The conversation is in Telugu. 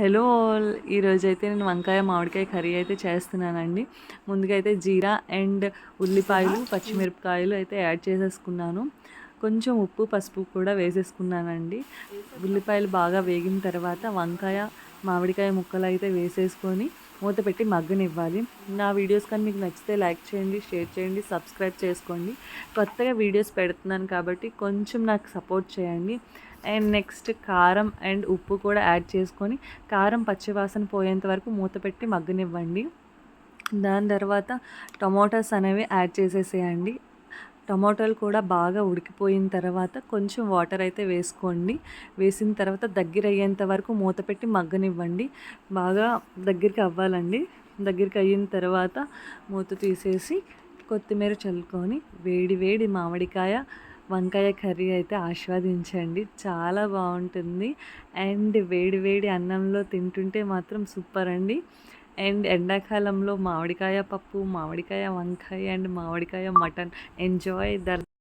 Hello all. ఈరోజు అయితే నేను వంకాయ మామిడికాయ కర్రీ అయితే చేస్తున్నానండి. ముందుగా అయితే జీరా అండ్ ఉల్లిపాయలు పచ్చిమిరపకాయలు అయితే యాడ్ చేసేసుకున్నాను. కొంచెం ఉప్పు పసుపు కూడా వేసేసుకున్నానండి. ఉల్లిపాయలు బాగా వేగిన తర్వాత వంకాయ మామిడికాయ ముక్కలు అయితే వేసేసుకొని మూత పెట్టి మగ్గనివ్వాలి. నా వీడియోస్ కానీ మీకు నచ్చితే లైక్ చేయండి షేర్ చేయండి సబ్స్క్రైబ్ చేసుకోండి. కొత్తగా వీడియోస్ పెడుతున్నాను కాబట్టి కొంచెం నాకు సపోర్ట్ చేయండి. అండ్ నెక్స్ట్ కారం అండ్ ఉప్పు కూడా యాడ్ చేసుకొని కారం పచ్చివాసన పోయేంత వరకు మూత పెట్టి మగ్గనివ్వండి. దాని తర్వాత టొమాటోస్ అనేవి యాడ్ చేసేసేయండి. టమాటాలు కూడా బాగా ఉడికిపోయిన తర్వాత కొంచెం వాటర్ అయితే వేసుకోండి. వేసిన తర్వాత దగ్గర అయ్యేంత వరకు మూత పెట్టి మగ్గనివ్వండి. బాగా దగ్గరికి అవ్వాలండి. దగ్గరికి అయిన తర్వాత మూత తీసేసి కొత్తిమీర చల్లుకొని వేడి వేడి మామిడికాయ వంకాయ కర్రీ అయితే ఆస్వాదించండి. చాలా బాగుంటుంది. అండ్ వేడి వేడి అన్నంలో తింటుంటే మాత్రం సూపర్ అండి. అండ్ ఎండాకాలంలో మామిడికాయ పప్పు మామిడికాయ వంకాయ అండ్ మామిడికాయ మటన్. Enjoy the